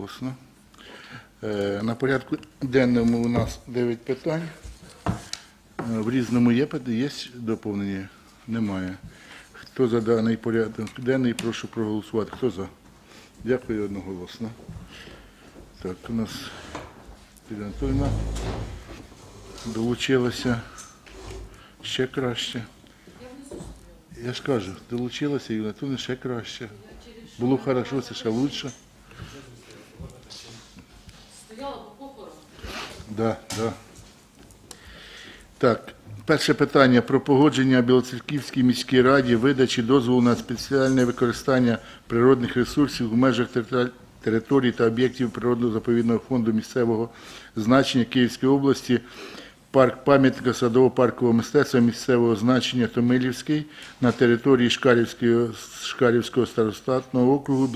Голосно. Е, На порядку денному у нас 9 питань. Е, В різному є, є доповнення? Немає. Хто за даний порядок денний, прошу проголосувати. Хто за? Дякую одноголосно. Так, у нас Ірина Анатольовна долучилася ще краще. Я ж кажу, долучилася Ірина Анатольовна ще краще. Було хорошо, це ще лучше. Да, да. Так, перше питання про погодження Білоцерківській міській раді видачі дозволу на спеціальне використання природних ресурсів в межах тери- територій та об'єктів природного заповідного фонду місцевого значення Київської області, парк пам'ятника садово-паркового мистецтва місцевого значення Томилівський на території Шкарівського, Шкарівського старостатного округу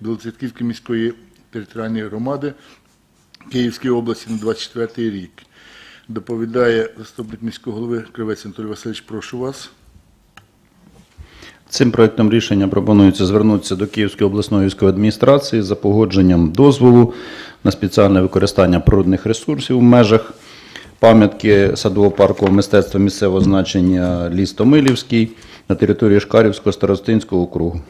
Білоцерківської міської територіальної громади Київської області на 24 рік. Доповідає заступник міського голови Кривець Анатолій Васильович, прошу вас. Цим проектом рішення пропонується звернутися до Київської обласної військової адміністрації за погодженням дозволу на спеціальне використання природних ресурсів в межах пам'ятки садово-паркового мистецтва місцевого значення ліс Томилівський на території Шкарівського старостинського округу.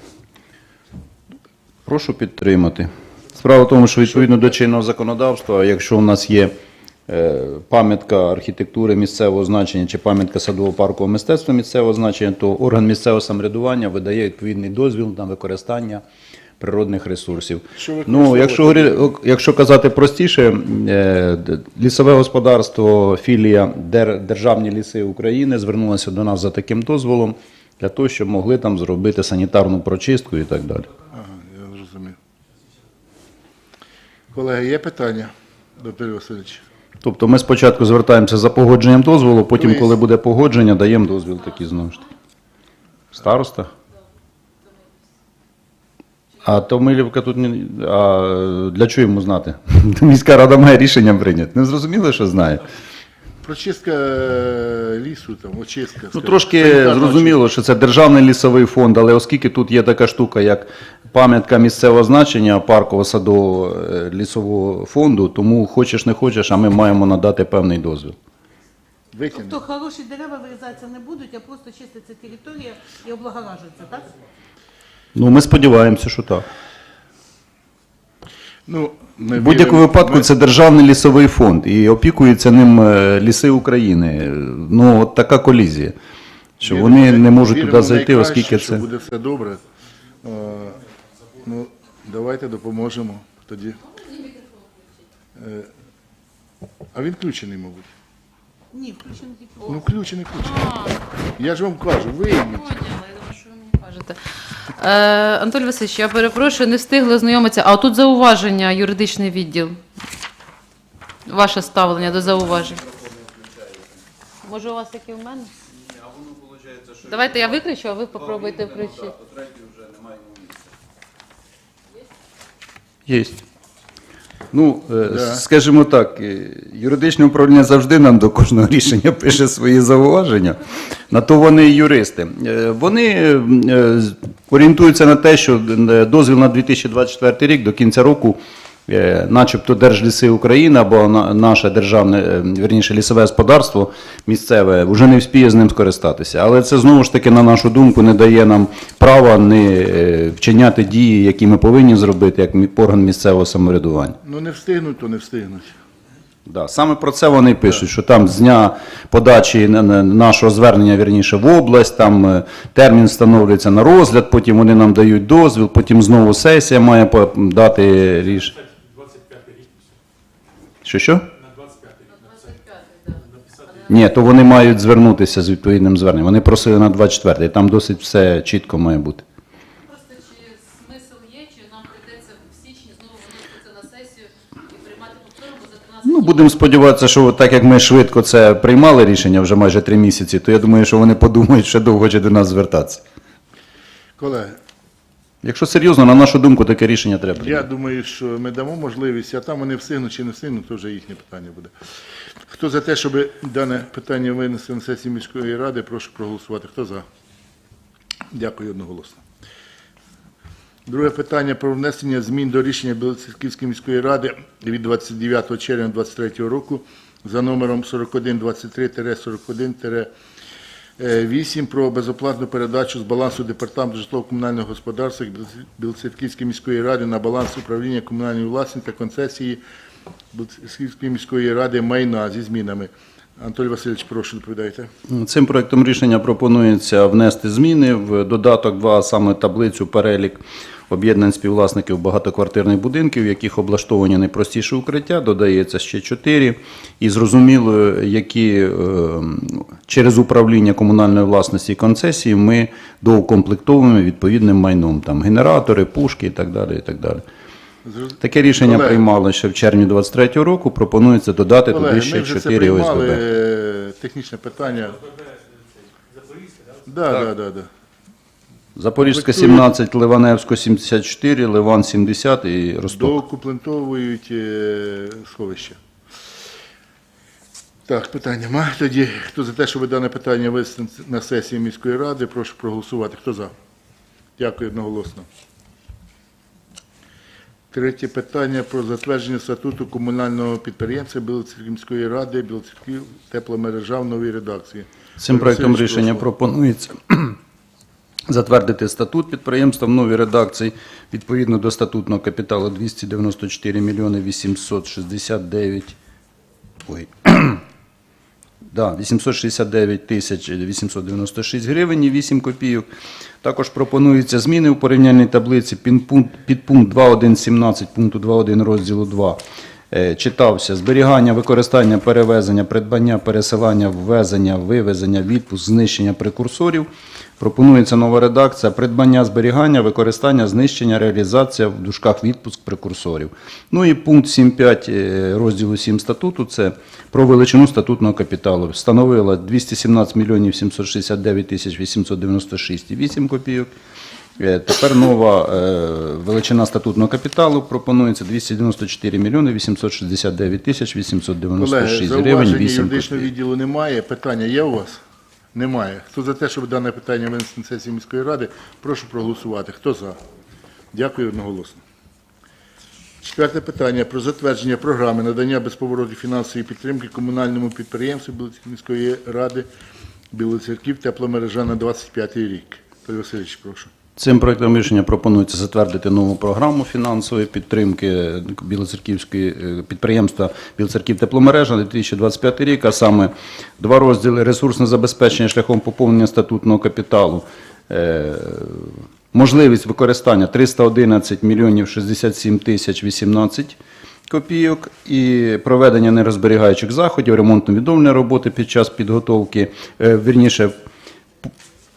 Прошу підтримати. Справа в тому, що відповідно до чинного законодавства, якщо у нас є е, пам'ятка архітектури місцевого значення чи пам'ятка садово-паркового мистецтва місцевого значення, то орган місцевого самоврядування видає відповідний дозвіл на використання природних ресурсів. Ну, якщо, якщо казати простіше, е, лісове господарство, філія Дер- Державні ліси України звернулося до нас за таким дозволом для того, щоб могли там зробити санітарну прочистку і так далі. Колеги, є питання до Петра Васильовича? Тобто ми спочатку звертаємося за погодженням дозволу, потім, коли буде погодження, даємо дозвіл такий знову ж таки. Староста? А Томилівка тут не. А для чого йому знати? Міська рада має рішення прийняти. Не зрозуміло, що знає. Прочистка е, лісу, там, очистка. Ну, скажімо, трошки санітарна зрозуміло, що це державний лісовий фонд, але оскільки тут є така штука, як пам'ятка місцевого значення парково садового е, лісового фонду, тому хочеш не хочеш, а ми маємо надати певний дозвіл. Витягнути. Тобто хороші дерева вирізатися не будуть, а просто чиститься територія і облагоражується, так? Ну, ми сподіваємося, що так. Ну, ми В будь-якому віримо- випадку ми- це державний лісовий фонд і опікуються ним е, ліси України. Ну, от така колізія. Що віримо- вони не можуть віримо туди зайти, оскільки що це. буде все добре. Е, Ну, давайте допоможемо тоді. Е, А він включений, мабуть. Ні, включено тільки. Ну, включений, включений. Я ж вам кажу, вийміть. Я думаю, що ви мені кажете. Е, Анатолій Васильович, я перепрошую, не встигли ознайомитися. А тут зауваження, юридичний відділ. Ваше ставлення до зауважень. Може, у вас як і в мене? Давайте я виключу, а ви попробуйте включити. Є. Ну, е, Да. скажімо так, е, юридичне управління завжди нам до кожного рішення пише свої зауваження. На то вони юристи. Е, Вони орієнтуються на те, що дозвіл на 2024 рік до кінця року, начебто Держліси України або на- наше державне, е, вірніше, лісове господарство місцеве вже не вспіє з ним скористатися. Але це знову ж таки, на нашу думку, не дає нам права не е, вчиняти дії, які ми повинні зробити як орган місцевого самоврядування. Ну, не встигнуть, то не встигнуть. Да, саме про це вони пишуть, що там з дня подачі на- на- нашого звернення вірніше в область, там е, термін встановлюється на розгляд, потім вони нам дають дозвіл, потім знову сесія має дати рішення. Що що? Ні, то вони мають звернутися з відповідним зверненням. Вони просили на 24-й, там досить все чітко має бути. Просто чи смисл є, чи нам прийдеться в січні знову виносити на сесію і приймати повторно, бо за 13 Ну, будемо сподіватися, що так як ми швидко це приймали рішення вже майже три місяці, то я думаю, що вони подумають, ще довго чи до нас звертатися. Колеги, Якщо серйозно, на нашу думку, таке рішення треба. я думаю, що ми дамо можливість, а там вони встигнуть чи не встигнуть, то вже їхнє питання буде. Хто за те, щоб дане питання винести на сесію міської ради, прошу проголосувати. Хто за? Дякую одноголосно. Друге питання про внесення змін до рішення Білоцерківської міської ради від 29 червня 2023 року за номером 4123-41-8 про безоплатну передачу з балансу департаменту житлово-комунального господарства Білоцерківської міської ради на баланс управління комунальної власності та концесії Білоцерківської міської ради майна зі змінами. Анатолій Васильович, прошу доповідайте. Цим проектом рішення пропонується внести зміни в додаток 2, саме таблицю перелік об'єднань співвласників багатоквартирних будинків, в яких облаштовані найпростіші укриття, додається ще 4. І зрозуміло, які е, через управління комунальної власності і концесії ми доукомплектовуємо відповідним майном, там генератори, пушки і так далі. І так далі. Таке рішення Колеги. приймали ще в червні 23 року. Пропонується додати туди ще ми вже 4 приймали, ОСББ. е, технічне питання. Да, да, да, да. Запорізька 17, Ливаневська 74, Ливан 70 і Росток. Доукомплектовують е, сховище. Так, питання нема. Тоді, хто за те, щоб дане питання винести на сесії міської ради, прошу проголосувати. Хто за? Дякую одноголосно. Третє питання про затвердження статуту комунального підприємства Білоцерківської міської ради Білоцерків тепломережа в новій редакції. Цим проектом рішення пропонується затвердити статут підприємства в новій редакції відповідно до статутного капіталу 294 мільйони 869 ой, Да, 869 тисяч 896 гривень і 8 копійок. Також пропонуються зміни у порівняльній таблиці підпункт, підпункт 2.1.17 пункту 2.1 розділу 2. Е, Читався зберігання, використання, перевезення, придбання, пересилання, ввезення, вивезення, відпуск, знищення прекурсорів. Пропонується нова редакція придбання, зберігання, використання, знищення, реалізація в дужках відпуск прекурсорів. Ну і пункт 7.5 е, розділу 7 статуту це про величину статутного капіталу. Встановила 217 мільйонів 769 тисяч 896 і 8 копійок. Е, Тепер нова е, величина статутного капіталу пропонується 294 мільйони 869 тисяч Колеги, 896 гривень зауваження 8 юридичного відділу немає. Питання є у вас? Немає. Хто за те, щоб дане питання винести на сесію міської ради, прошу проголосувати. Хто за? Дякую одноголосно. Четверте питання про затвердження програми надання безповоротної фінансової підтримки комунальному підприємству Білоцерківської міської ради Білоцерків тепломережа на 25 рік. Анатолій Васильович, прошу. Цим проектом рішення пропонується затвердити нову програму фінансової підтримки Білоцерківської е, підприємства Білоцерків тепломережа на 2025 рік, а саме два розділи ресурсне забезпечення шляхом поповнення статутного капіталу. Е, Можливість використання 311 мільйонів 67 тисяч 18 копійок і проведення нерозберігаючих заходів, ремонтно-відновлення роботи під час підготовки, е, вірніше,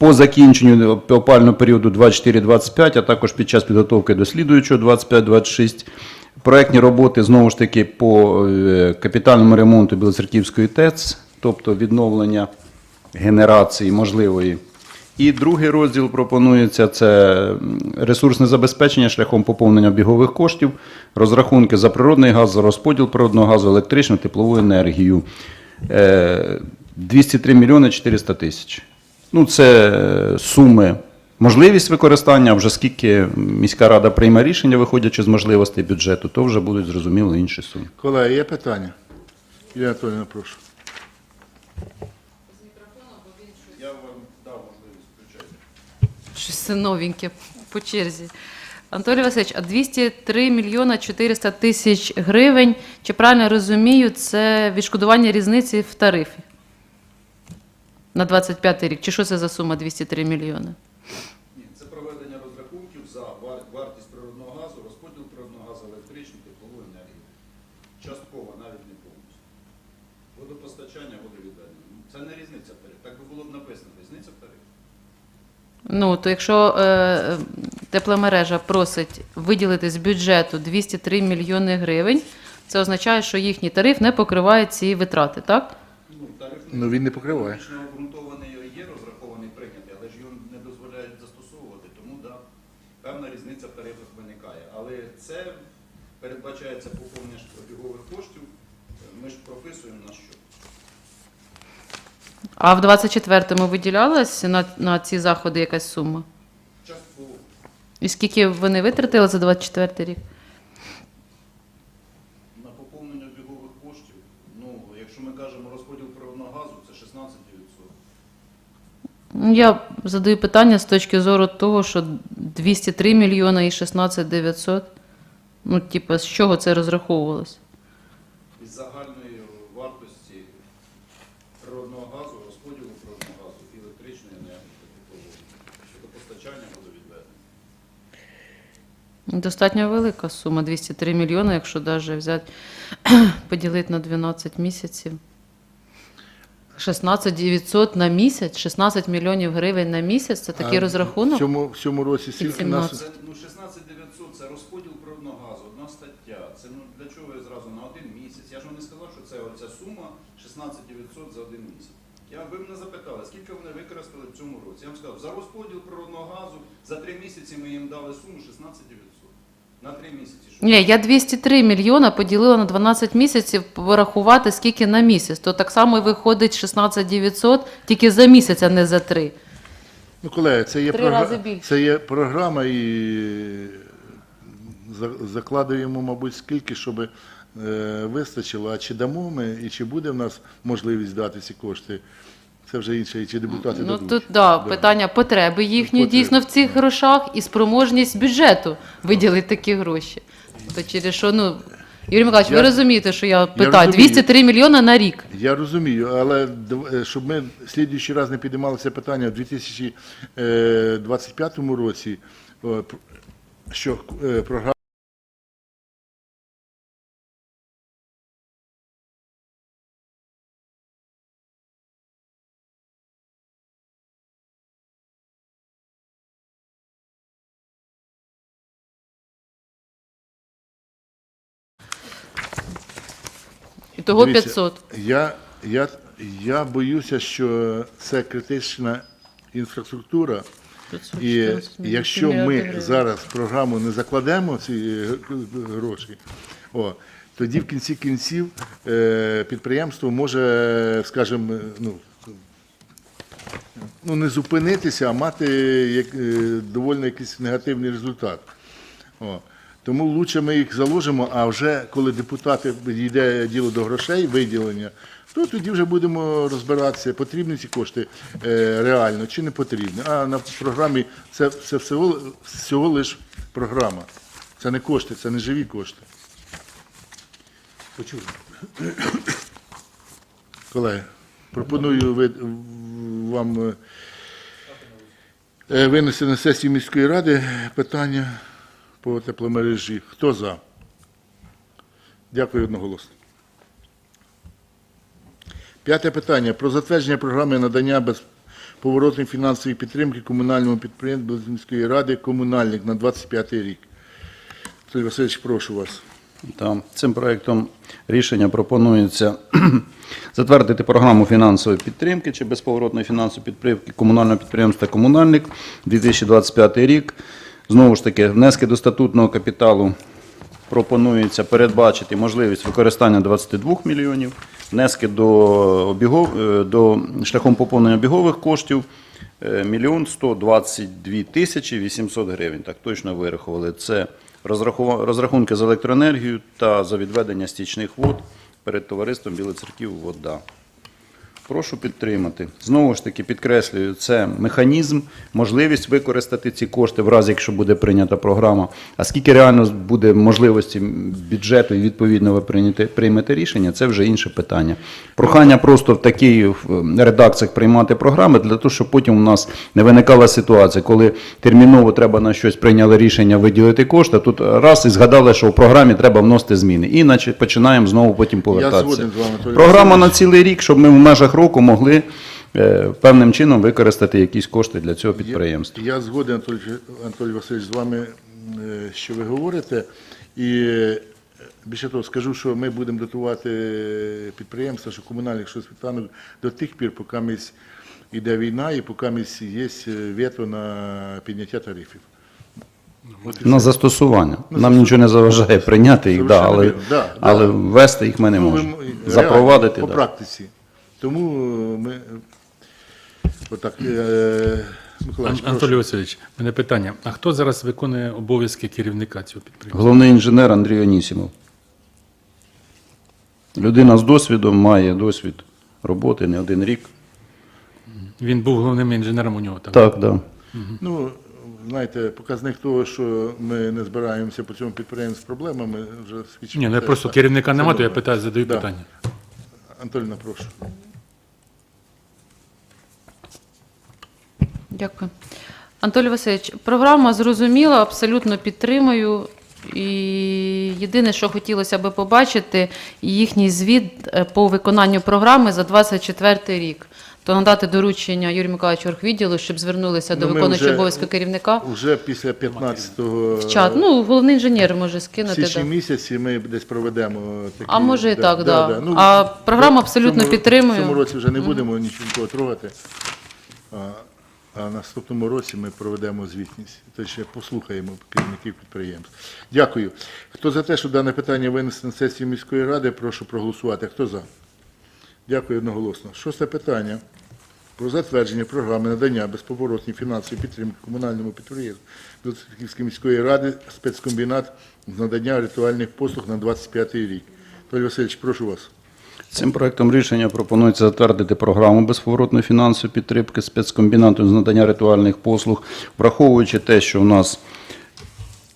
по закінченню опального періоду 24-25, а також під час підготовки до слідуючого 25-26. Проектні роботи знову ж таки по е, капітальному ремонту Білоцерківської ТЕЦ, тобто відновлення генерації можливої. І другий розділ пропонується це ресурсне забезпечення шляхом поповнення бігових коштів, розрахунки за природний газ, розподіл природного газу, електричну, теплову енергію. Е, 203 мільйони 400 тисяч. Ну, це е, суми, можливість використання, а вже скільки міська рада прийме рішення, виходячи з можливостей бюджету, то вже будуть зрозуміло інші суми. Колеги, є питання? Юрія Анатолійовна, прошу. Щось новеньке по черзі. Анатолій Васильович, а 203 мільйона 400 тисяч гривень, чи правильно розумію, це відшкодування різниці в тарифі на 25 рік? Чи що це за сума 203 мільйони? Ні, це проведення розрахунків за вартість природного газу, розподіл природного газу, електричну, теплову енергію. Частково, навіть не повністю. Водопостачання, водовідведення. Це не різниця в тарифі. Так би було б написано, різниця в тарифі. Ну, то якщо е, тепломережа просить виділити з бюджету 203 мільйони гривень, це означає, що їхній тариф не покриває ці витрати, так? Ну, він не покриває. Технічно обґрунтований є, розрахований, прийнятий, але ж його не дозволяють застосовувати, тому да, певна різниця в тарифах виникає. Але це передбачається поповнення обігових коштів, ми ж прописуємо на що. А в 24-му виділялась на, на ці заходи якась сума? Частково. І скільки вони витратили за 24 рік? На поповнення бігових коштів, ну, якщо ми кажемо розподіл природного газу, це 16%. Ну, Я задаю питання з точки зору того, що 203 мільйона і 16 900. Ну, типа, з чого це розраховувалось? Із загальної вартості природного газу, розподілу природного газу і електричної енергії щодо постачання водовідведення. Достатньо велика сума 203 мільйони, якщо навіть взяти, поділити на 12 місяців. 16 900 на місяць, 16 мільйонів гривень на місяць це такий А розрахунок. В цьому, в цьому році скільки нас Це ну 16 900 це розподіл природного газу, одна стаття. Це ну для чого ви зразу на один місяць? Я ж вам не сказав, що це оця сума 16 900 за один місяць. Я ви мене запитали, скільки вони використали в цьому році. Я вам сказав, за розподіл природного газу за три місяці ми їм дали суму 16 900. На три місяці. Ні, я 203 мільйона поділила на 12 місяців, порахувати скільки на місяць. То так само і виходить 16 900 тільки за місяць, а не за три. Ну, колеги, це є, Три програ- рази більше. це є програма і за- закладуємо, мабуть, скільки, щоб е, вистачило. А чи дамо ми і чи буде в нас можливість дати ці кошти, це вже інше, чи депутати Ну дадуть. тут да, питання потреби їхні Потреби. дійсно в цих грошах і спроможність бюджету виділити такі гроші. То через що, ну, Юрій Миколаївич, ви Я- розумієте, що я питаю? розумію. 203 мільйона на рік. Я розумію, але е, щоб ми в слідуючий раз не підіймали це питання в 2025 році, о, пр- що е, програма. Того Дивіться, 500. Я, я, я боюся, що це критична інфраструктура. 514 І мільйонів, якщо ми гривень. зараз в програму не закладемо ці е, гроші, о, тоді в кінці кінців е, підприємство може, скажімо, ну, ну не зупинитися, а мати як, е, доволі якийсь негативний результат. О. Тому лучше ми їх заложимо, а вже коли депутати йде діло до грошей, виділення, то тоді вже будемо розбиратися, потрібні ці кошти е, реально чи не потрібні. А на програмі це, це всього, всього лиш програма. Це не кошти, це не живі кошти. Почув. Колеги, пропоную ви- вам е, винести на сесію міської ради питання по тепломережі. Хто за? Дякую одноголосно. П'яте питання. Про затвердження програми надання безповоротної фінансової підтримки комунальному підприємству міської ради комунальник на 25 рік. Сергій Васильович, прошу вас. Цим проектом рішення пропонується затвердити програму фінансової підтримки чи безповоротної фінансової підтримки комунального підприємства Комунальник 2025 рік. Знову ж таки, внески до статутного капіталу пропонується передбачити можливість використання 22 мільйонів, внески до, обігов, е, до шляхом поповнення обігових коштів е, мільйон 122 тисячі 800 гривень. Так точно вирахували. Це розрахунки за електроенергію та за відведення стічних вод перед товариством Білоцерків вода. Прошу підтримати. Знову ж таки, підкреслюю, це механізм, можливість використати ці кошти в разі, якщо буде прийнята програма. А скільки реально буде можливості бюджету і відповідно ви прийняте, приймете рішення, це вже інше питання. Прохання просто в такій редакціях приймати програми для того, щоб потім у нас не виникала ситуація, коли терміново треба на щось прийняли рішення виділити кошти, тут раз і згадали, що в програмі треба вносити зміни. І наче починаємо знову потім повертатися. Програма на цілий рік, щоб ми в межах року могли е, певним чином використати якісь кошти для цього підприємства. Я згоден, Анатолій, Анатолій Васильович, з вами, е, що ви говорите. І е, більше того, скажу, що ми будемо дотувати підприємства, що комунальних що світанок до тих пір, поки місь іде війна і поки місь є вето на підняття тарифів. От і На застосування. Нам нічого не заважає прийняти їх, да, але. Да, да. але ввести їх ми не Ну, можемо. Запровадити. по да. практиці. Тому е, ми е, отак. е, Миколаївич, Анатолій Васильович, мене питання. А хто зараз виконує обов'язки керівника цього підприємства? Головний інженер Андрій Онісімов. Людина з досвідом має досвід роботи не один рік. Він був головним інженером у нього, так? Так, да. Ну, знаєте, показник того, що ми не збираємося по цьому підприємству з проблемами, вже свідчить. Ні, ну я просто керівника немає, то я питаю, задаю Да. питання. Антоніна, прошу. Дякую. Анатолій Васильович, програма зрозуміла, абсолютно підтримую. І єдине, що хотілося би побачити, їхній звіт е, по виконанню програми за 24 рік. То надати доручення Юрію Миколаївичу Оргвідділу, щоб звернулися до Ну, ми виконуючого обов'язку керівника. Уже після 15-го В чат. Ну, головний інженер може скинути. січні Да. місяці ми десь проведемо такі. А може і так, да. Ну, А програму абсолютно цьому- підтримую. В цьому році вже не будемо нічого трогати. А, наступному році ми проведемо звітність. Точніше, послухаємо керівників підприємств. Дякую. Хто за те, що дане питання винести на сесію міської ради, прошу проголосувати. Хто за? Дякую одноголосно. Шосте питання. Про затвердження програми надання безповоротної фінансової підтримки комунальному підприємству Білоцерківської міської ради спецкомбінат з надання ритуальних послуг на 25 рік. Толь Васильович, прошу вас. Цим проектом рішення пропонується затвердити програму безповоротної фінансової підтримки спецкомбінату з надання ритуальних послуг, враховуючи те, що в нас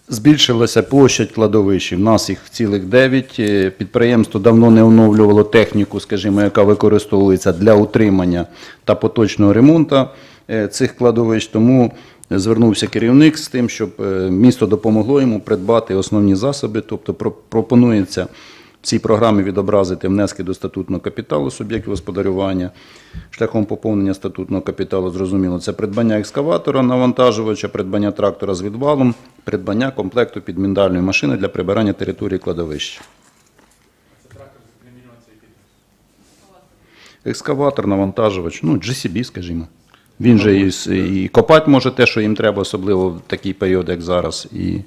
збільшилася площадь кладовищ. У нас їх цілих 9. Підприємство давно не оновлювало техніку, скажімо, яка використовується для утримання та поточного ремонту е, цих кладовищ. Тому звернувся керівник з тим, щоб е, місто допомогло йому придбати основні засоби. Тобто про- пропонується в цій програмі відобразити внески до статутного капіталу суб'єктів господарювання шляхом поповнення статутного капіталу. Зрозуміло, це придбання екскаватора, навантажувача, придбання трактора з відвалом, придбання комплекту підміндальної машини для прибирання території кладовища. Екскаватор, навантажувач, ну, GCB, скажімо. Він же і, і копати може те, що їм треба, особливо в такий період, як зараз. І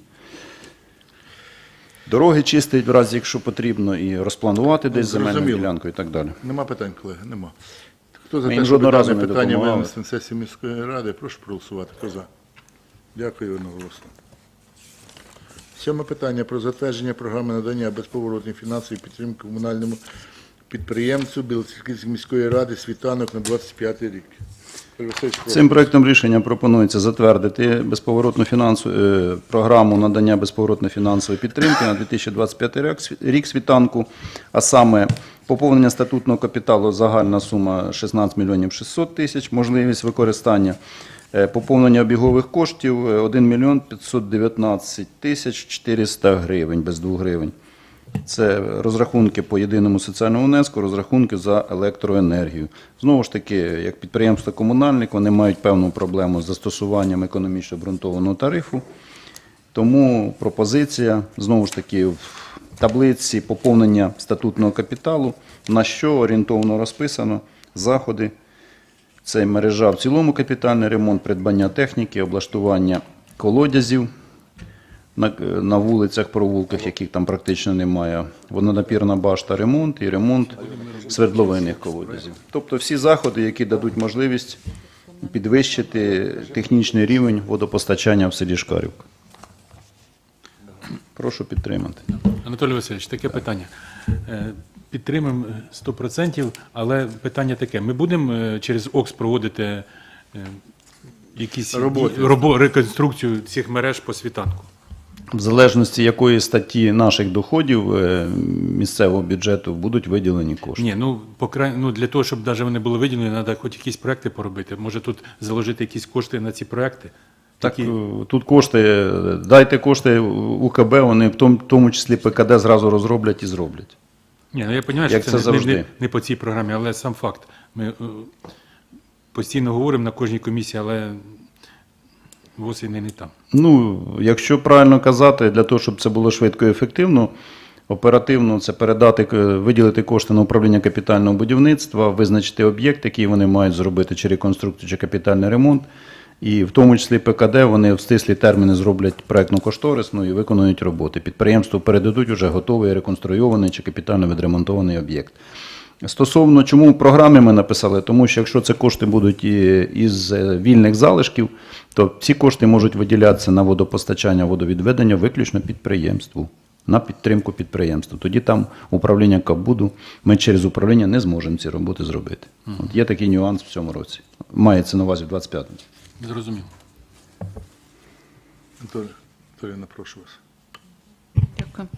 дороги чистить, в разі, якщо потрібно, і розпланувати десь земельну зрозуміло. ділянку і так далі. Нема питань, колеги? Нема. Хто за Ми те, щоб жодного разу не питання допомагали. винести на сесію міської ради, прошу проголосувати. Хто за? Дякую одноголосно. Сьоме питання про затвердження програми надання безповоротної фінансової підтримки комунальному підприємцю Білоцерківської міської ради світанок на 25 рік. Цим проектом рішення пропонується затвердити безповоротну фінансову е, програму надання безповоротної фінансової підтримки на 2025 рік, світанку, а саме поповнення статутного капіталу загальна сума 16 мільйонів 600 тисяч, можливість використання е, поповнення обігових коштів е, 1 мільйон 519 тисяч 400 гривень без 2 гривень. Це розрахунки по єдиному соціальному внеску, розрахунки за електроенергію. Знову ж таки, як підприємство комунальник, вони мають певну проблему з застосуванням економічно обґрунтованого тарифу. Тому пропозиція знову ж таки в таблиці поповнення статутного капіталу, на що орієнтовно розписано заходи. Це мережа в цілому капітальний ремонт, придбання техніки, облаштування колодязів на, на вулицях, провулках, яких там практично немає. Водонапірна башта, ремонт і ремонт свердловинних колодязів. Тобто всі заходи, які дадуть можливість підвищити технічний рівень водопостачання в селі Шкарівка. Прошу підтримати. Анатолій Васильович, таке питання. Е, Підтримуємо е, 100%, але питання таке. Ми будемо е, через ОКС проводити е, якісь Роботи. робо- реконструкцію цих мереж по світанку? В залежності якої статті наших доходів е, місцевого бюджету будуть виділені кошти. Ні, ну, по край... ну для того, щоб навіть вони були виділені, треба хоч якісь проекти поробити. Може тут заложити якісь кошти на ці проекти? Так, Які- е, тут кошти, е, дайте кошти УКБ, вони в тому, в тому числі ПКД зразу розроблять і зроблять. Ні, ну я розумію, що це, це не- Не, не по цій програмі, але сам факт. Ми постійно говоримо на кожній комісії, але І не, там. Ну, якщо правильно казати, для того, щоб це було швидко і ефективно, оперативно це передати, е, виділити кошти на управління капітального будівництва, визначити об'єкт, який вони мають зробити, чи реконструкцію, чи капітальний ремонт. І в тому числі ПКД вони в стислі терміни зроблять проектно-кошторисну і виконують роботи. Підприємству передадуть уже готовий реконструйований чи капітально відремонтований об'єкт. Стосовно чому в програмі ми написали, тому що якщо це кошти будуть із е, вільних залишків, то ці кошти можуть виділятися на водопостачання, водовідведення виключно підприємству, на підтримку підприємства. Тоді там управління Кабуду, ми через управління не зможемо ці роботи зробити. От є такий нюанс в цьому році. Мається на увазі в 25-му. Зрозумів. Анатолій, Анатолій, прошу вас. Дякую.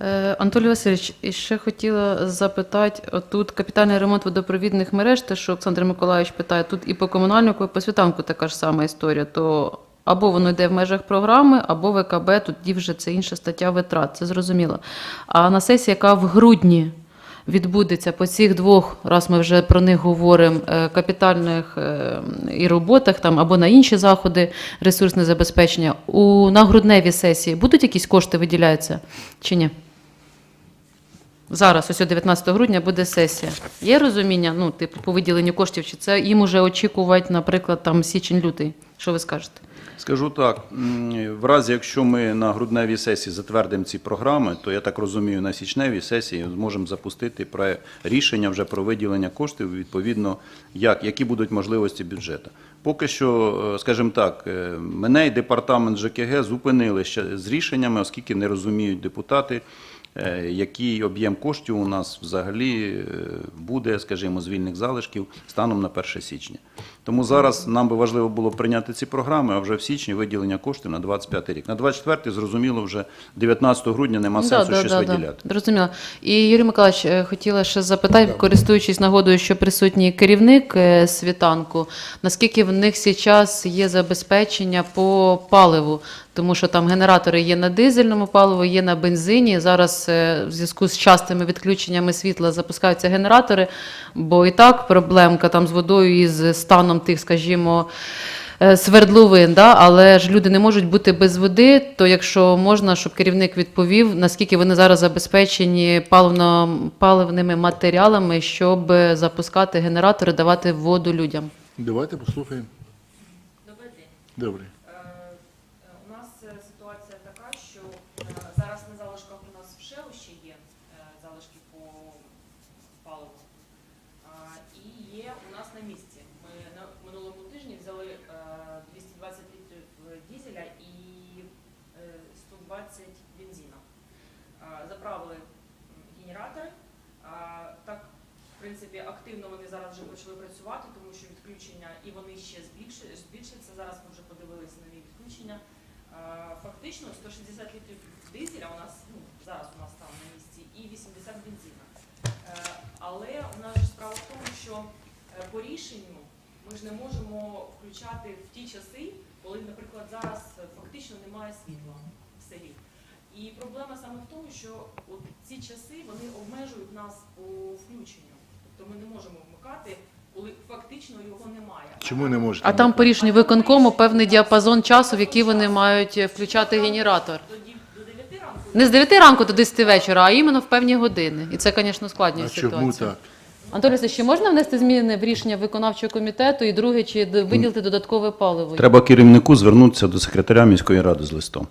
Е, Анатолій Васильович, ще хотіла запитати, тут капітальний ремонт водопровідних мереж, те, що Олександр Миколаївич питає, тут і по комунальнику, і по світанку така ж сама історія, то або воно йде в межах програми, або ВКБ, тоді вже це інша стаття витрат, це зрозуміло. А на сесії, яка в грудні відбудеться по цих двох, раз ми вже про них говоримо, е, капітальних е, і роботах там або на інші заходи ресурсне забезпечення. У на грудневій сесії будуть якісь кошти виділяються чи ні? Зараз, ось о 19 грудня, буде сесія. Є розуміння, ну, типу, по виділенню коштів, чи це їм уже очікувати, наприклад, там січень-лютий? Що ви скажете? Скажу так, в разі, якщо ми на грудневій сесії затвердимо ці програми, то я так розумію, на січневій сесії зможемо запустити про рішення вже про виділення коштів відповідно, як, які будуть можливості бюджету. Поки що, е, скажімо так, е, мене і департамент ЖКГ зупинили ще з рішеннями, оскільки не розуміють депутати, який об'єм коштів у нас взагалі е, буде, скажімо, з вільних залишків станом на 1 січня. Тому зараз нам би важливо було прийняти ці програми, а вже в січні виділення коштів на 25 рік. На 24-й, зрозуміло, вже 19 грудня нема сенсу да, щось да, да, виділяти. Да. Зрозуміло. І Юрій Миколаївич, е, хотіла ще запитати, користуючись нагодою, що присутній керівник е, світанку, наскільки в них зараз є забезпечення по паливу? Тому що там генератори є на дизельному паливу, є на бензині. Зараз е, в зв'язку з частими відключеннями світла запускаються генератори, бо і так проблемка там з водою і з станом тих, скажімо, е, свердловин, да? але ж люди не можуть бути без води, то якщо можна, щоб керівник відповів, наскільки вони зараз забезпечені паливно, паливними матеріалами, щоб запускати генератори, давати воду людям. Давайте послухаємо. Добрий день. Добре. Е, е, У нас е, ситуація така, що е, зараз на залишках у нас в ШЕУ ще є е, залишки по паливу. А, І є у нас на місці. Ми на минулому тижні взяли е, 220 літрів дізеля і е, 120 бензина. А, Заправили м, генератори. А, Так, в принципі, активно вони зараз вже почали працювати, тому що відключення і вони ще збільши- збільшаться. Зараз ми вже подивилися нові Фактично 160 літрів дизеля у нас ну, зараз у нас там на місці і 80 бензина. Е, Але у нас же справа в тому, що е, по рішенню ми ж не можемо включати в ті часи, коли, наприклад, зараз фактично немає світла в селі. І проблема саме в тому, що от ці часи вони обмежують нас по включенню. Тобто ми не можемо вмикати, фактично його немає. Чому не можете? А там по рішенню виконкому певний діапазон часу, в який вони мають е, включати генератор. До до 9 ранку Не з 9 ранку до 10 вечора, а іменно в певні години. І це, звісно, А складнює чому ситуацію. так? Анатолій Васильович, чи можна внести зміни в рішення виконавчого комітету і друге, чи д- виділити додаткове паливо? Треба керівнику звернутися до секретаря міської ради з листом.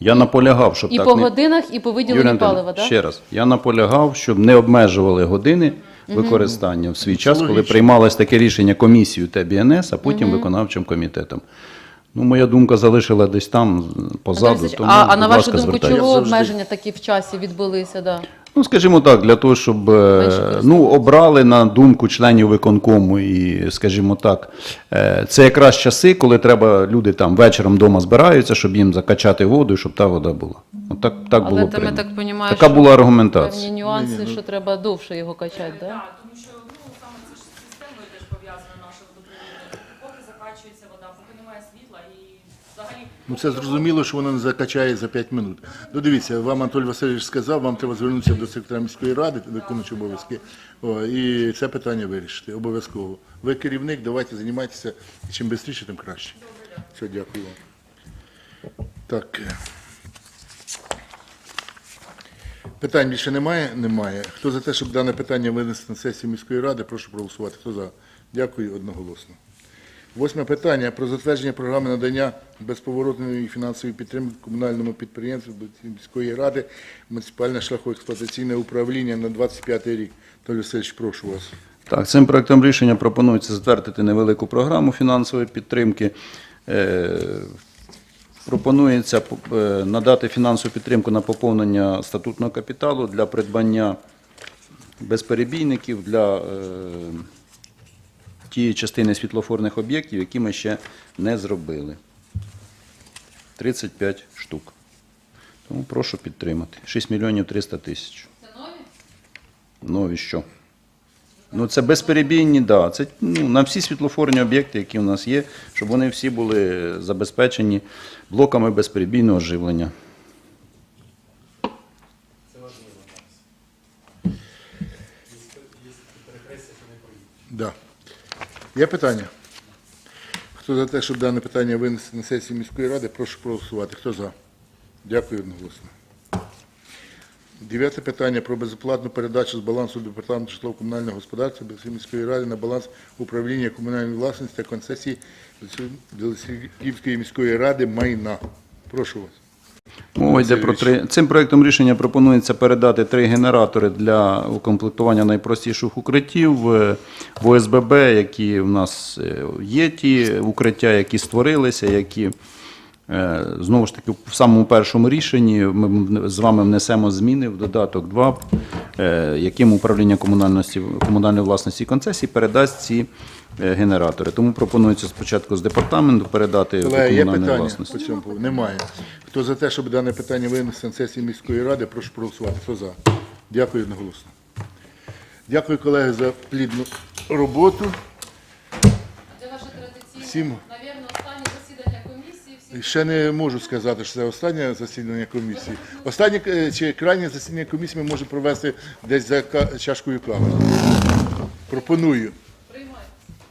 Я наполягав, щоб І так по не... годинах, і по Юрій виділенню палива, так? ще раз. Я наполягав, щоб не обмежували години використання в свій час, коли приймалось таке рішення комісією та БНС, а потім виконавчим комітетом. Ну, моя думка залишила десь там Анатолій позаду. Тому, а, а будь на вашу ласка, думку, звертайтеся. чого обмеження такі в часі відбулися? Да? Ну, скажімо так, для того, щоб е, ну, обрали на думку членів виконкому, і, скажімо так, е, це якраз часи, коли треба люди там вечором вдома збираються, щоб їм закачати воду, щоб та вода була. От так, так Але було ти, ми прийнято. так розуміємо, Така була аргументація. певні нюанси, ну- що треба довше його качати. Так, тому що ну саме це ж з системою теж пов'язана наша водопровідна. Поки закачується вода, поки немає світла і взагалі. Ну це зрозуміло, що воно не закачає за 5 минут. Ну дивіться, вам Анатолій Васильович сказав, вам треба звернутися до секретаря міської ради, виконуючи обов'язки, і це питання вирішити обов'язково. Ви керівник, давайте займайтеся, чим швидше, тим краще. Все, дякую вам. Так. Питань більше немає? Немає. Хто за те, щоб дане питання винести на сесію міської ради, прошу проголосувати. Хто за? Дякую одноголосно. Восьме питання про затвердження програми надання безповоротної фінансової підтримки комунальному підприємству міської ради муніципальне шляхоексплуатаційне управління на 25 рік. Толь Васильович, прошу вас. Так, цим проектом рішення пропонується затвердити невелику програму фінансової підтримки. Е, Пропонується е, надати фінансову підтримку на поповнення статутного капіталу для придбання безперебійників для тієї частини світлофорних об'єктів, які ми ще не зробили. 35 штук. Тому прошу підтримати. 6 мільйонів 300 тисяч. Це нові? Нові що? Ну, це безперебійні, да. Це ну, на всі світлофорні об'єкти, які у нас є, щоб вони всі були забезпечені блоками безперебійного живлення. Да. Є питання? Хто за те, щоб дане питання винести на сесію міської ради, прошу проголосувати. Хто за? Дякую одноголосно. Дев'яте питання про безоплатну передачу з балансу департаменту житлово-комунального господарства міської ради на баланс управління комунальної власності та концесії Білоцерківської міської ради майна. Прошу вас. Мова йде про три. Цим проектом рішення пропонується передати три генератори для укомплектування найпростіших укриттів е, в ОСББ, які в нас е, є ті укриття, які створилися, які е, знову ж таки в самому першому рішенні ми з вами внесемо зміни в додаток 2, е, яким управління комунальності комунальної власності і концесій передасть ці генератори. Тому пропонується спочатку з департаменту передати до Колеги, є комунальної питання власності. по цьому поводу? Немає. Хто за те, щоб дане питання винести на сесію міської ради, прошу проголосувати. Хто за? Дякую одноголосно. Дякую, колеги, за плідну роботу. Це ваше традиційне, Всім. навірно, останнє засідання комісії. Всі Ще не можу сказати, що це останнє засідання комісії. Останнє е, чи крайнє засідання комісії ми можемо провести десь за ка- чашкою кави. Пропоную.